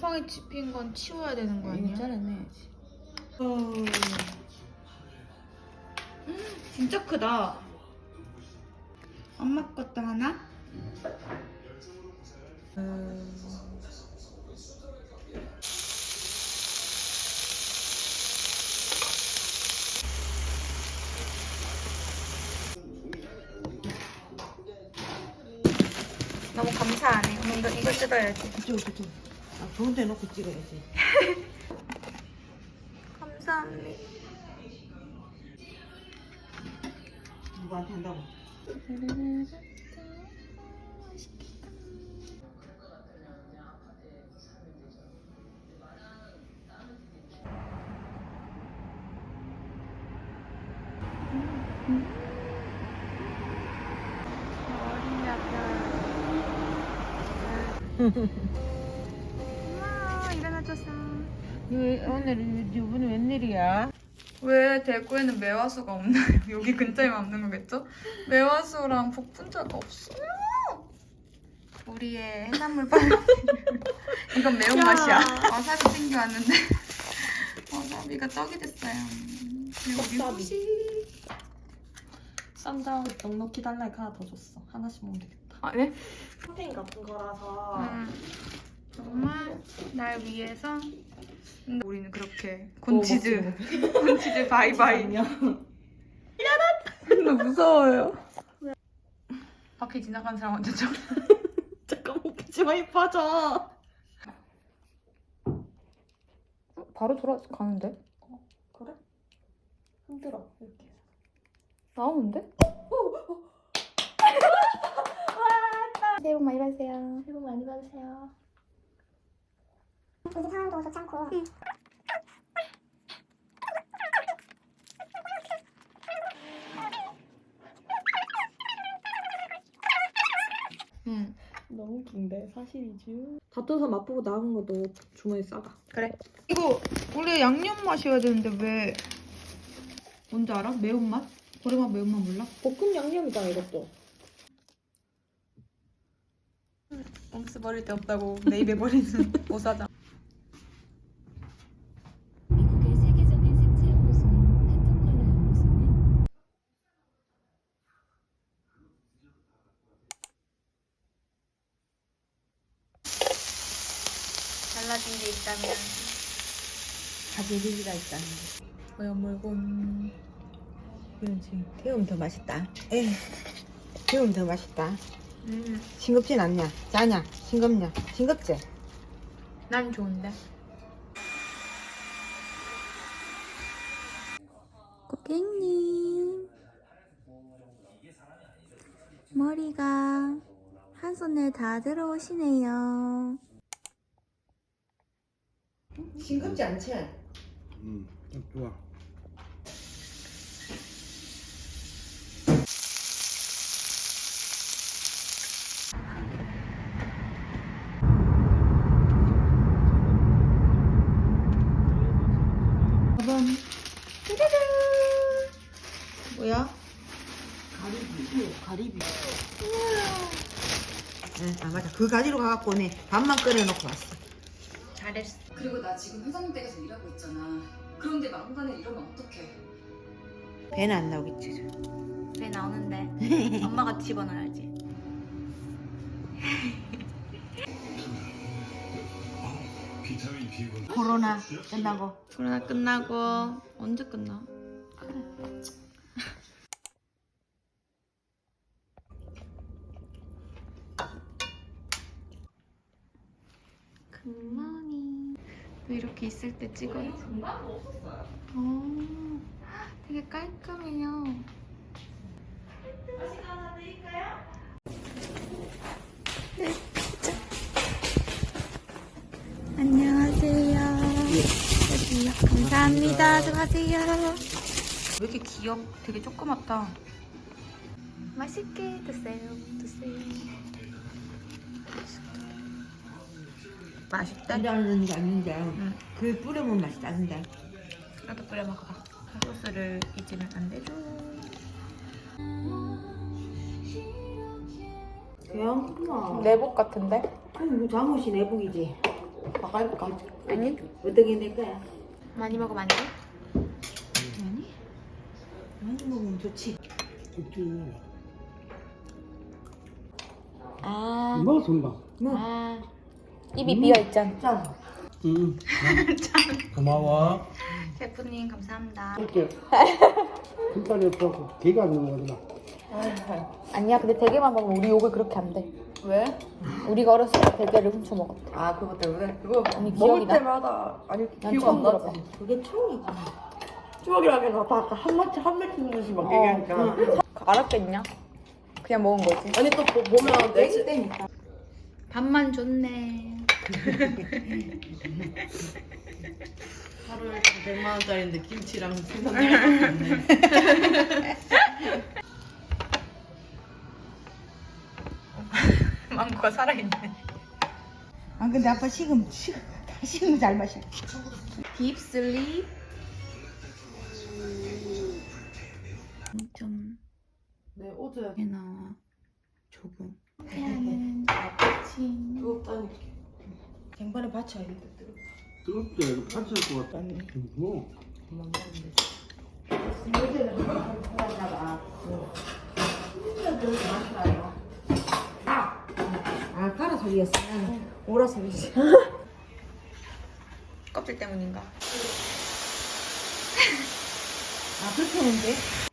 곰팡이 집힌 건 치워야 되는 거 아니야? 잘라내야지. 진짜 크다. 엄마 것도 하나? 너무 감사하네. 먼저 이거 뜯어야지. 그쪽 그쪽. 아, 좋은 데 놓고 찍어야지. 감사합니다. 누구한테 한다고? 오늘 이분 웬일이야? 왜 대구에는 매화수가 없나요? 여기 근처에만 없는 거겠죠? 매화수랑 복분자가 없어요. 우리의 해산물 빨리. 이건 매운맛이야. 와사비 챙겨왔는데 와사비가 떡이 됐어요. 그리고 미국시. 쌈장 넉넉히 달라니까 하나 더 줬어. 하나씩 먹으면 되겠다. 아 네? 프로테인 같은 거라서 음, 정말 날 위해서. 근데 우리는 그렇게 곤치즈, 곤치즈 바이바이. 나 무서워요. 밖에 지나가는 사람한테 좀. 잠깐 웃기지 마, 입 빠져. 바로 돌아가는데? 그래? 흔들어, 이렇게. 나오는데? 새해 복 많이 받으세요. 새해 복 많이 받으세요. 요즘 상황도 좋지 않고 응. 너무 웃긴데, 사실이지. 다퉈서 맛보고 나온 것도 주머니 싸가. 그래. 이거 원래 양념 맛이어야 되는데 왜 뭔지 알아? 매운맛? 고래맛 매운맛 몰라? 볶음 양념이잖아, 이것도. 엉스 버릴 데 없다고 내 입에 버리는 오사장. 미국의 세계적인 색채 연구소인 팬톤 컬러 연구소는 달라진 게 있다면 가지리기가 있다는 어여물곤 그렇지. 태우면 더 맛있다. 에 태우면 더 맛있다. 음, 싱겁진 않냐? 짜냐? 싱겁냐? 싱겁지? 난 좋은데. 고객님 머리가 한 손에 다 들어오시네요. 싱겁지 않지? 음, 딱 좋아. 가방. 짜자잔. 뭐야? 가리비. 가리비. 응, 아 맞아. 그 가지로 가갖고 내 밥만 끓여놓고 왔어. 잘했어. 그리고 나 지금 회장님 댁에서 일하고 있잖아. 그런데 막무가내 이러면 어떡해. 배는 안 나오겠지. 배 나오는데 엄마가 집어넣어야지. 코로나 끝나고 코로나 끝나고 언제 끝나? 굿모닝. 또 이렇게 있을 때 찍어야지. 어, 되게 깔끔해요. 네, 진짜. 안녕하세요. 여기요. 감사합니다. 수고하세요. 왜 이렇게 귀엽? 되게 조그맣다. 맛있게 드세요. 드세요. 맛있대? 일하는 게 아닌데 그 뿌려본 맛이 나는데 나도 뿌려 먹어봐. 소스를 잊으면 안 되죠. 그냥 그만 내복 같은데? 아니 뭐 잠옷이 내복이지 나갈까? 아니 어떻게 낼 거야 많이 먹으면 안 돼? 많이 먹으면 좋지 좋지. 아, 뭐 금방. 아. 입이 비어 있잖아. 짠 응. 고마워. 셰프님 감사합니다. 이렇게 흰살이 없고 개가 안 나는 거구나. 아니야, 근데 대게만 먹으면 우리 욕을 그렇게 안 돼. 왜? 우리가 어렸을 때 대게를 훔쳐 먹었대. 아 그것 때문에? 그거 아니, 먹을 기억이 나. 때마다 아니 난 기억 처음 안 나지? 들어봐. 그게 총이지 추억이라긴 하다 아까 한 마치 한 마치 주씩 막 어, 얘기하니까 알았겠냐? 그냥 먹은 거지. 아니 또 보- 보면 내지 때니까 밥만 좋네. 하루에 100만 원짜리인데 김치랑 생선이랑 망고가 살아있네. 아 근데 아빠 식음 식음 다 식음 잘 마셔. 딥슬립. 좀 네 어제 해나 조금. 태양은 아침. 뜨겁다니까 쟁반에 받쳐야 돼 뜨겁지? 이거 파칠 것 같다. 뭐? 아 가라 소리였어 오라 소리지 껍질 때문인가? 아 그렇게 하는데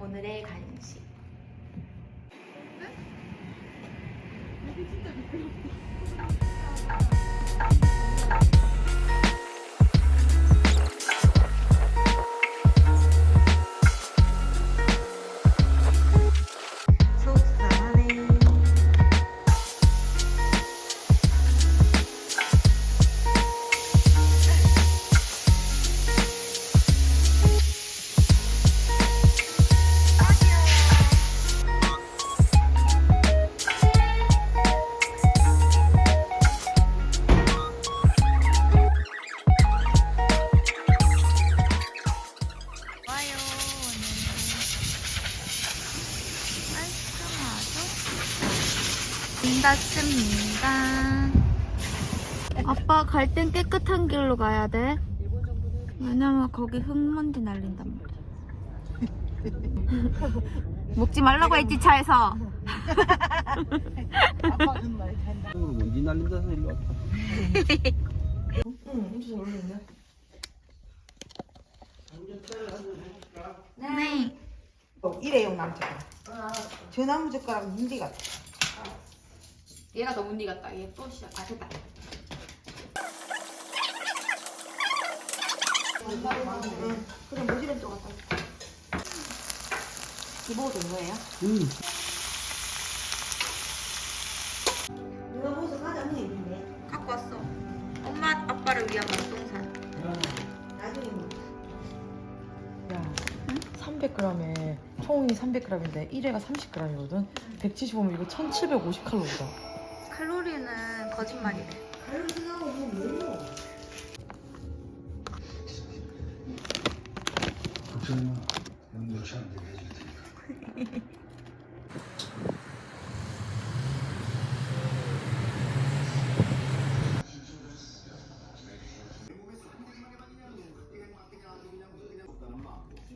오늘의 간식. 속상하네. 길로 가야 돼. 왜냐면 거기 흙먼지 날린단 말이야. 먹지 말라고 했지 차에서. 먼지 날린 데서 일로 왔다. 응 놀랐네 네. 어, 일회용 나무젓가락 저 나무젓가락 문디 같아 얘가 더 문디 같다. 얘 또 시작. 아 됐다. 그래 모지름 또 갖다 이거 된 거예요? 응. 누가 보서 가자는 있는데 갖고 왔어. 엄마 아빠를 위한 맛동산. 나중에 뭐 야, 300g에 총이 300g인데 1회가 30g이거든. 175면 이거 1750 칼로리다. 칼로리는 거짓말이래. 칼로리 생각하고 뭐 요새 안 되게 해줄 테니까.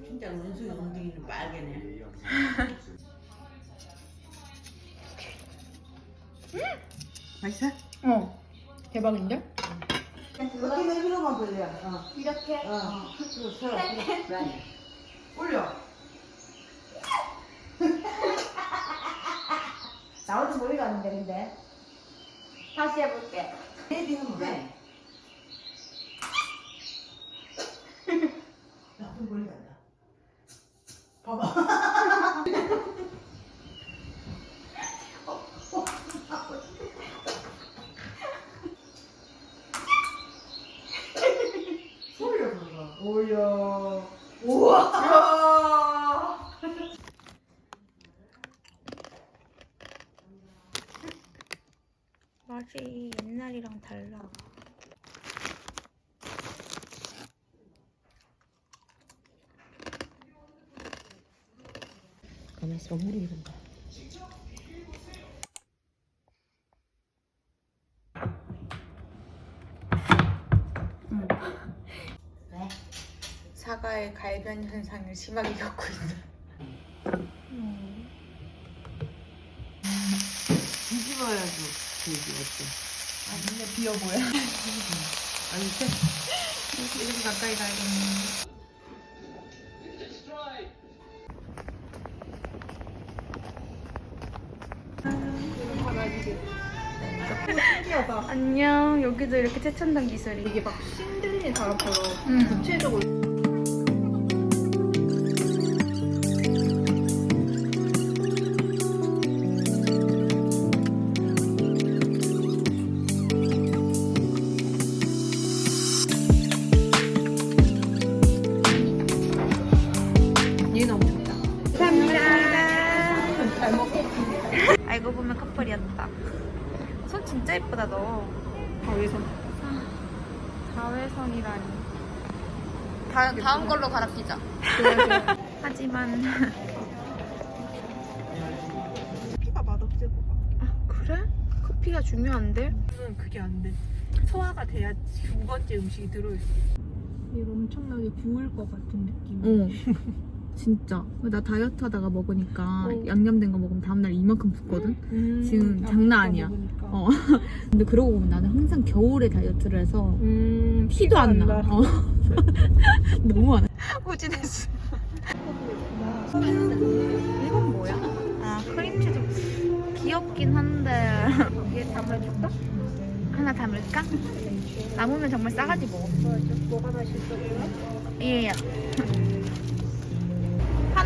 진짜 원숭이 엉덩이는 빨개네 맛있어? 어 대박인데? 어깨 내밀어만 벌려. 어. 이렇게? 어. 그리고 서. 그래. 올려. 나올지 근데 다시 해볼게 헤딩은 왜? 나쁜 멀리 간다. 봐봐. 소리가 들어가. 오야. 우와. 맛이 옛날이랑 달라 가만 있어 물이 흐른다. 사과의 갈변 현상을 심하게 겪고 있어. 뒤집어야죠. 되지 어때? 비어 보여. 아니 세. 이렇게 가까이 가야겠네. 안녕. 여기도 이렇게 최첨단 기술이. 이게 막 신들린 사람처럼 응. 구체적으로 보면 커플이었다 손 진짜 예쁘다 너 가위선 자외선이라니 다, 다음 걸로 갈아 끼자 하지만 피가 맛없지 아 그래? 커피가 중요한데? 저는 그게 안 돼. 소화가 돼야 두 번째 음식이 들어있어. 이거 엄청나게 부을 것 같은 느낌. 어 진짜 나 다이어트 하다가 먹으니까 어. 양념된 거 먹으면 다음날 이만큼 붓거든 음, 지금 아, 장난 아니야. 먹으니까. 어. 근데 그러고 보면 나는 항상 겨울에 다이어트를 해서 음, 피도 안 나. 어. 너무 안 나. 후진했어. 이건 뭐야? 아 크림치즈 귀엽긴 한데 위에 담아줄까? 하나 담을까? 남으면 정말 싸가지 뭐. 뭐가 맛있었어요? 예.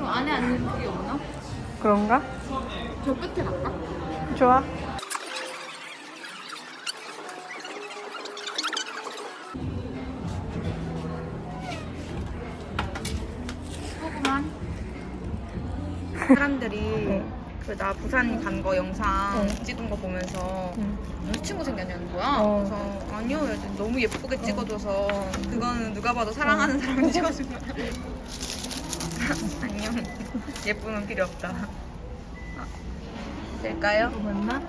그럼 안에 앉는 그게 없나? 그런가? 저 끝에 갈까? 좋아. 소금만. 사람들이 그 나 부산 간 거 영상 찍은 거 보면서 여자친구 생겼냐는 거야. 어. 그래서 아니요, 너무 예쁘게 찍어줘서 그거는 누가 봐도 사랑하는 사람이 찍어준 거야. 안녕. 예쁨은 필요 없다. 아, 될까요? 맞나?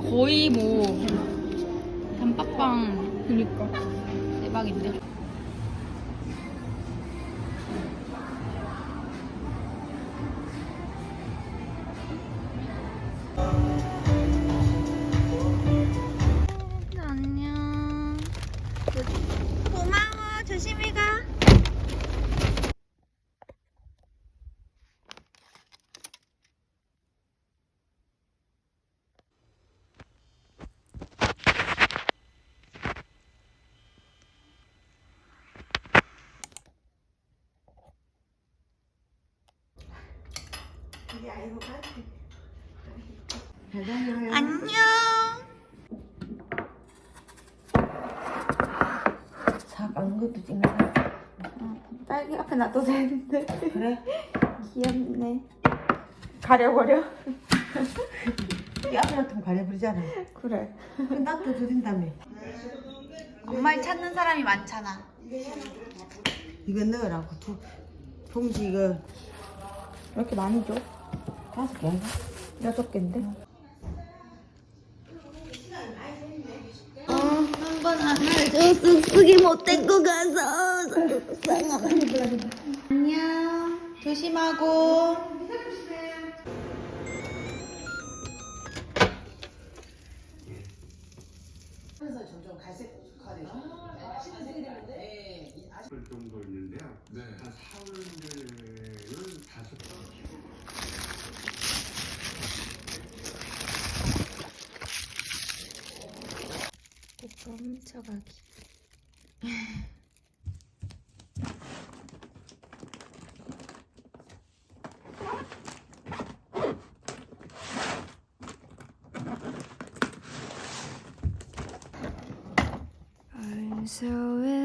거의 뭐 단팥빵 그니까. 대박인데. 안녕. 사안 것도 찍나? 딸기 앞에 놔둬도 되는데. 그래? 귀엽네. 가려버려? 이 앞에 놔두면 가려버리잖아. 그래. 놔둬 드린다며. 엄마를 찾는 사람이 많잖아. 이거 넣으라고 두 봉지 이거 왜 이렇게 많이 줘? 다섯 개인가? 여섯 개인데? 어, 한번 안아줘. 쑥쑥이 못된 거 가서. 안녕. 조심하고. So